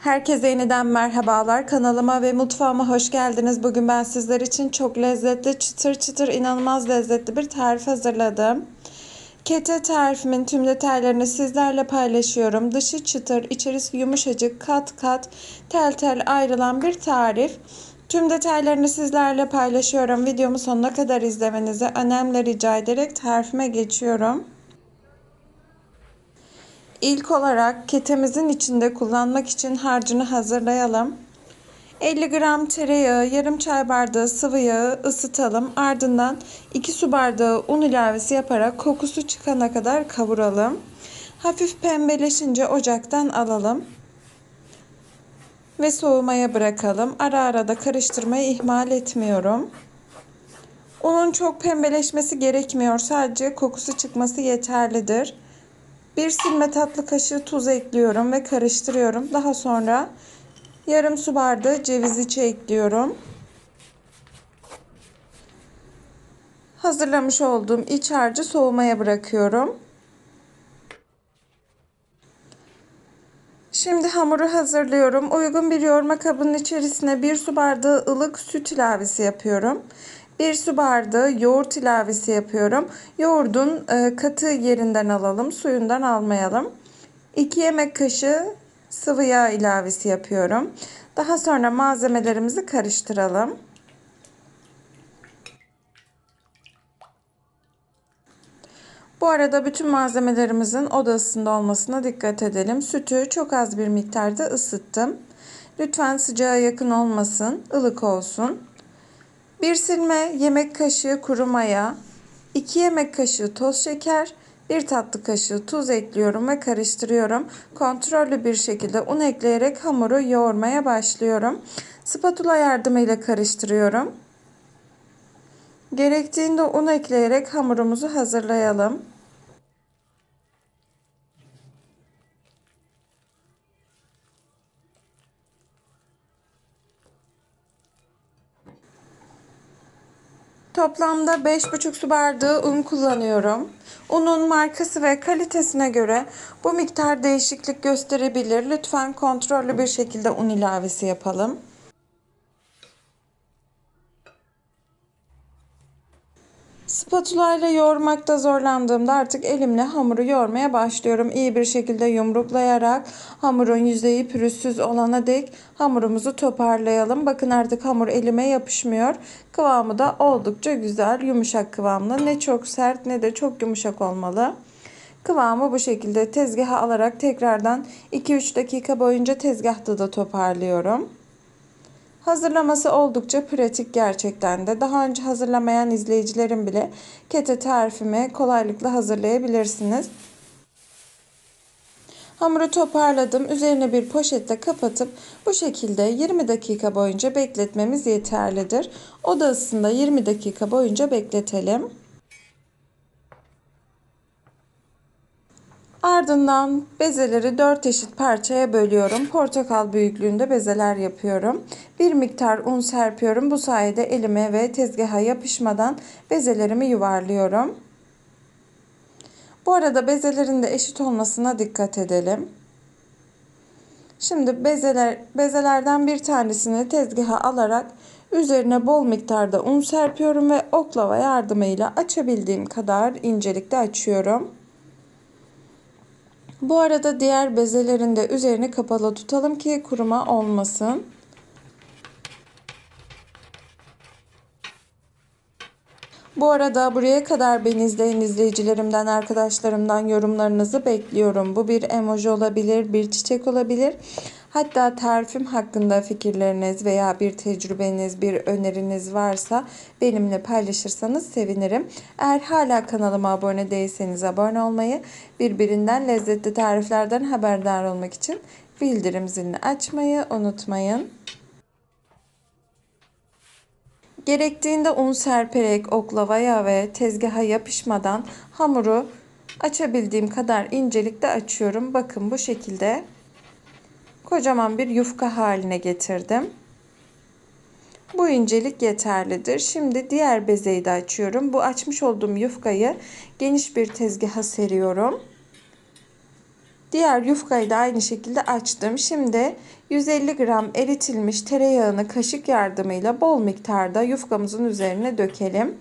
Herkese yeniden merhabalar. Kanalıma ve mutfağıma hoş geldiniz. Bugün ben sizler için çok lezzetli, çıtır çıtır, inanılmaz lezzetli bir tarif hazırladım. Kete tarifimin tüm detaylarını sizlerle paylaşıyorum. Dışı çıtır, içerisi yumuşacık, kat kat, tel tel ayrılan bir tarif. Tüm detaylarını sizlerle paylaşıyorum. Videomu sonuna kadar izlemenizi önemli rica ederek tarifime geçiyorum. İlk olarak ketemizin içinde kullanmak için harcını hazırlayalım. 50 gram tereyağı, yarım çay bardağı sıvı yağı ısıtalım. Ardından 2 su bardağı un ilavesi yaparak kokusu çıkana kadar kavuralım. Hafif pembeleşince ocaktan alalım. Ve soğumaya bırakalım. Ara ara da karıştırmayı ihmal etmiyorum. Unun çok pembeleşmesi gerekmiyor. Sadece kokusu çıkması yeterlidir. Bir silme tatlı kaşığı tuz ekliyorum ve karıştırıyorum. Daha sonra yarım su bardağı ceviz içi ekliyorum. Hazırlamış olduğum iç harcı soğumaya bırakıyorum. Şimdi hamuru hazırlıyorum. Uygun bir yoğurma kabının içerisine bir su bardağı ılık süt ilavesi yapıyorum. 1 su bardağı yoğurt ilavesi yapıyorum. Yoğurdun e, katı yerinden alalım, suyundan almayalım. 2 yemek kaşığı sıvı yağ ilavesi yapıyorum. Daha sonra malzemelerimizi karıştıralım. Bu arada bütün malzemelerimizin oda ısısında olmasına dikkat edelim. Sütü çok az bir miktarda ısıttım. Lütfen sıcağa yakın olmasın, ılık olsun. 1 silme yemek kaşığı kuru maya, 2 yemek kaşığı toz şeker, 1 tatlı kaşığı tuz ekliyorum ve karıştırıyorum. Kontrollü bir şekilde un ekleyerek hamuru yoğurmaya başlıyorum. Spatula yardımıyla karıştırıyorum. Gerektiğinde un ekleyerek hamurumuzu hazırlayalım. Toplamda 5,5 su bardağı un kullanıyorum. Unun markası ve kalitesine göre bu miktar değişiklik gösterebilir. Lütfen kontrollü bir şekilde un ilavesi yapalım. Spatula ile yoğurmakta zorlandığımda artık elimle hamuru yoğurmaya başlıyorum. İyi bir şekilde yumruklayarak hamurun yüzeyi pürüzsüz olana dek hamurumuzu toparlayalım. Bakın artık hamur elime yapışmıyor. Kıvamı da oldukça güzel, yumuşak kıvamlı. Ne çok sert ne de çok yumuşak olmalı. Kıvamı bu şekilde tezgaha alarak tekrardan 2-3 dakika boyunca tezgahta da toparlıyorum. Hazırlaması oldukça pratik gerçekten de. Daha önce hazırlamayan izleyicilerim bile kete tarifimi kolaylıkla hazırlayabilirsiniz. Hamuru toparladım. Üzerine bir poşetle kapatıp bu şekilde 20 dakika boyunca bekletmemiz yeterlidir. Oda ısısında 20 dakika boyunca bekletelim. Ardından bezeleri 4 eşit parçaya bölüyorum. Portakal büyüklüğünde bezeler yapıyorum. Bir miktar un serpiyorum. Bu sayede elime ve tezgaha yapışmadan bezelerimi yuvarlıyorum. Bu arada bezelerin de eşit olmasına dikkat edelim. Şimdi bezeler, bezelerden bir tanesini tezgaha alarak üzerine bol miktarda un serpiyorum ve oklava yardımıyla açabildiğim kadar incelikte açıyorum. Bu arada diğer bezelerin de üzerini kapalı tutalım ki kuruma olmasın. Bu arada buraya kadar beni izleyen izleyicilerimden, arkadaşlarımdan yorumlarınızı bekliyorum. Bu bir emoji olabilir, bir çiçek olabilir. Hatta tarifim hakkında fikirleriniz veya bir tecrübeniz, bir öneriniz varsa benimle paylaşırsanız sevinirim. Eğer hala kanalıma abone değilseniz abone olmayı, birbirinden lezzetli tariflerden haberdar olmak için bildirim zilini açmayı unutmayın. Gerektiğinde un serperek oklavaya ve tezgaha yapışmadan hamuru açabildiğim kadar incelikte açıyorum. Bakın bu şekilde kocaman bir yufka haline getirdim. Bu incelik yeterlidir. Şimdi diğer bezeyi de açıyorum. Bu açmış olduğum yufkayı geniş bir tezgaha seriyorum. Diğer yufkayı da aynı şekilde açtım. Şimdi 150 gram eritilmiş tereyağını kaşık yardımıyla bol miktarda yufkamızın üzerine dökelim.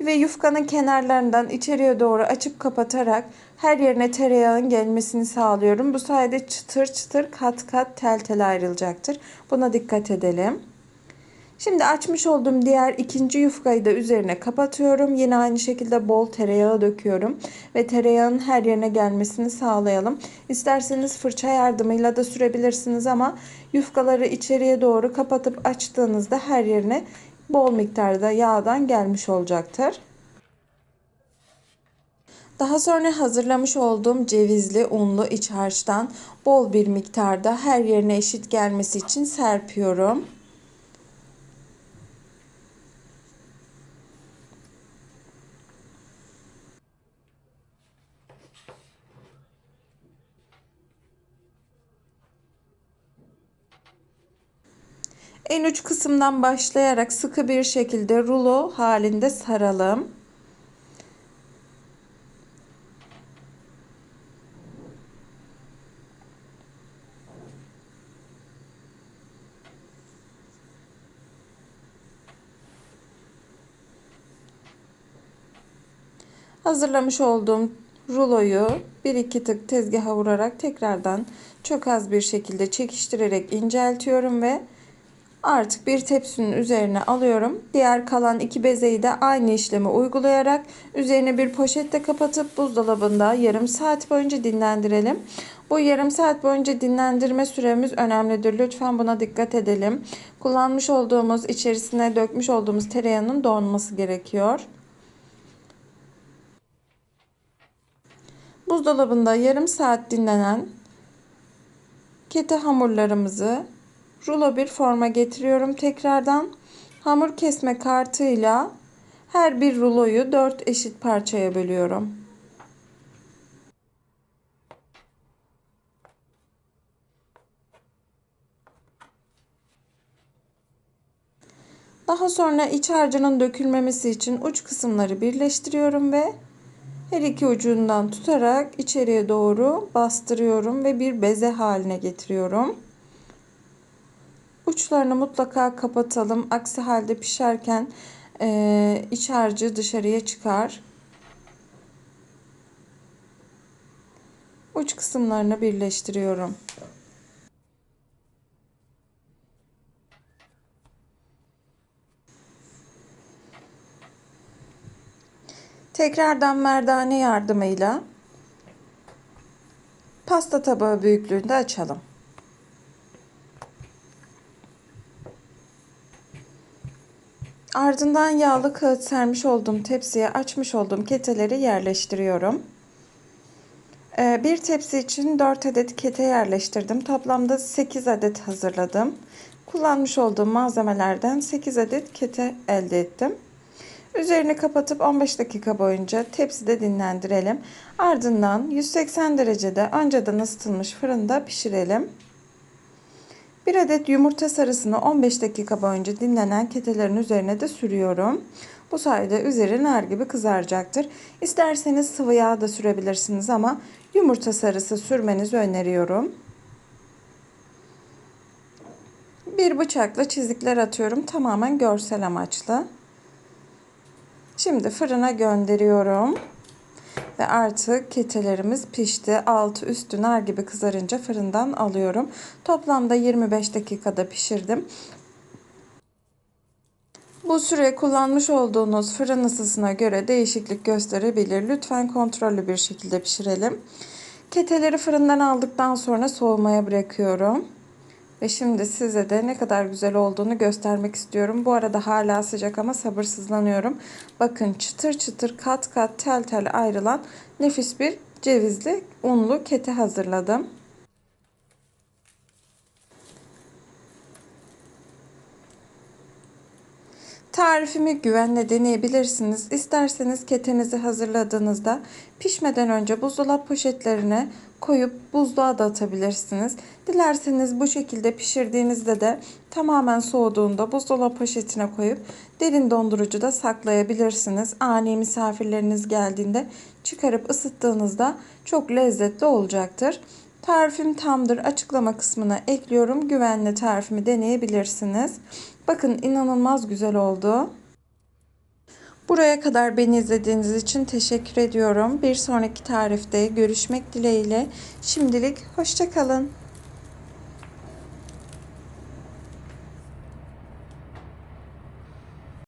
Ve yufkanın kenarlarından içeriye doğru açıp kapatarak her yerine tereyağın gelmesini sağlıyorum. Bu sayede çıtır çıtır kat kat tel tel ayrılacaktır. Buna dikkat edelim. Şimdi açmış olduğum diğer ikinci yufkayı da üzerine kapatıyorum. Yine aynı şekilde bol tereyağı döküyorum. Ve tereyağın her yerine gelmesini sağlayalım. İsterseniz fırça yardımıyla da sürebilirsiniz ama yufkaları içeriye doğru kapatıp açtığınızda her yerine bol miktarda yağdan gelmiş olacaktır. Daha sonra hazırlamış olduğum cevizli unlu iç harçtan bol bir miktarda her yerine eşit gelmesi için serpiyorum. En uç kısımdan başlayarak sıkı bir şekilde rulo halinde saralım. Hazırlamış olduğum ruloyu bir iki tık tezgaha vurarak tekrardan çok az bir şekilde çekiştirerek inceltiyorum ve artık bir tepsinin üzerine alıyorum. Diğer kalan iki bezeyi de aynı işlemi uygulayarak üzerine bir poşetle kapatıp buzdolabında yarım saat boyunca dinlendirelim. Bu yarım saat boyunca dinlendirme süremiz önemlidir. Lütfen buna dikkat edelim. Kullanmış olduğumuz, içerisine dökmüş olduğumuz tereyağının donması gerekiyor. Buzdolabında yarım saat dinlenen kete hamurlarımızı rulo bir forma getiriyorum tekrardan. Hamur kesme kartıyla her bir ruloyu 4 eşit parçaya bölüyorum. Daha sonra iç harcının dökülmemesi için uç kısımları birleştiriyorum ve her iki ucundan tutarak içeriye doğru bastırıyorum ve bir beze haline getiriyorum. Uçlarını mutlaka kapatalım. Aksi halde pişerken e, iç harcı dışarıya çıkar. Uç kısımlarını birleştiriyorum. Tekrardan merdane yardımıyla pasta tabağı büyüklüğünde açalım. Ardından yağlı kağıt sermiş olduğum tepsiye açmış olduğum keteleri yerleştiriyorum. Ee, bir tepsi için 4 adet kete yerleştirdim. Toplamda 8 adet hazırladım. Kullanmış olduğum malzemelerden 8 adet kete elde ettim. Üzerini kapatıp 15 dakika boyunca tepside dinlendirelim. Ardından 180 derecede önceden ısıtılmış fırında pişirelim. Bir adet yumurta sarısını 15 dakika boyunca dinlenen ketelerin üzerine de sürüyorum. Bu sayede üzeri nar gibi kızaracaktır. İsterseniz sıvı yağ da sürebilirsiniz ama yumurta sarısı sürmenizi öneriyorum. Bir bıçakla çizikler atıyorum tamamen görsel amaçlı. Şimdi fırına gönderiyorum. Ve artık ketelerimiz pişti. Altı üstü nar gibi kızarınca fırından alıyorum. Toplamda 25 dakikada pişirdim. Bu süre kullanmış olduğunuz fırın ısısına göre değişiklik gösterebilir. Lütfen kontrollü bir şekilde pişirelim. Keteleri fırından aldıktan sonra soğumaya bırakıyorum. Ve şimdi size de ne kadar güzel olduğunu göstermek istiyorum. Bu arada hala sıcak ama sabırsızlanıyorum. Bakın çıtır çıtır kat kat tel tel ayrılan nefis bir cevizli unlu kete hazırladım. Tarifimi güvenle deneyebilirsiniz. İsterseniz ketenizi hazırladığınızda pişmeden önce buzdolap poşetlerine koyup buzluğa da atabilirsiniz. Dilerseniz bu şekilde pişirdiğinizde de tamamen soğuduğunda buzdolap poşetine koyup derin dondurucuda saklayabilirsiniz. Ani misafirleriniz geldiğinde çıkarıp ısıttığınızda çok lezzetli olacaktır. Tarifim tamdır. Açıklama kısmına ekliyorum. Güvenle tarifimi deneyebilirsiniz. Bakın inanılmaz güzel oldu. Buraya kadar beni izlediğiniz için teşekkür ediyorum. Bir sonraki tarifte görüşmek dileğiyle. Şimdilik hoşçakalın.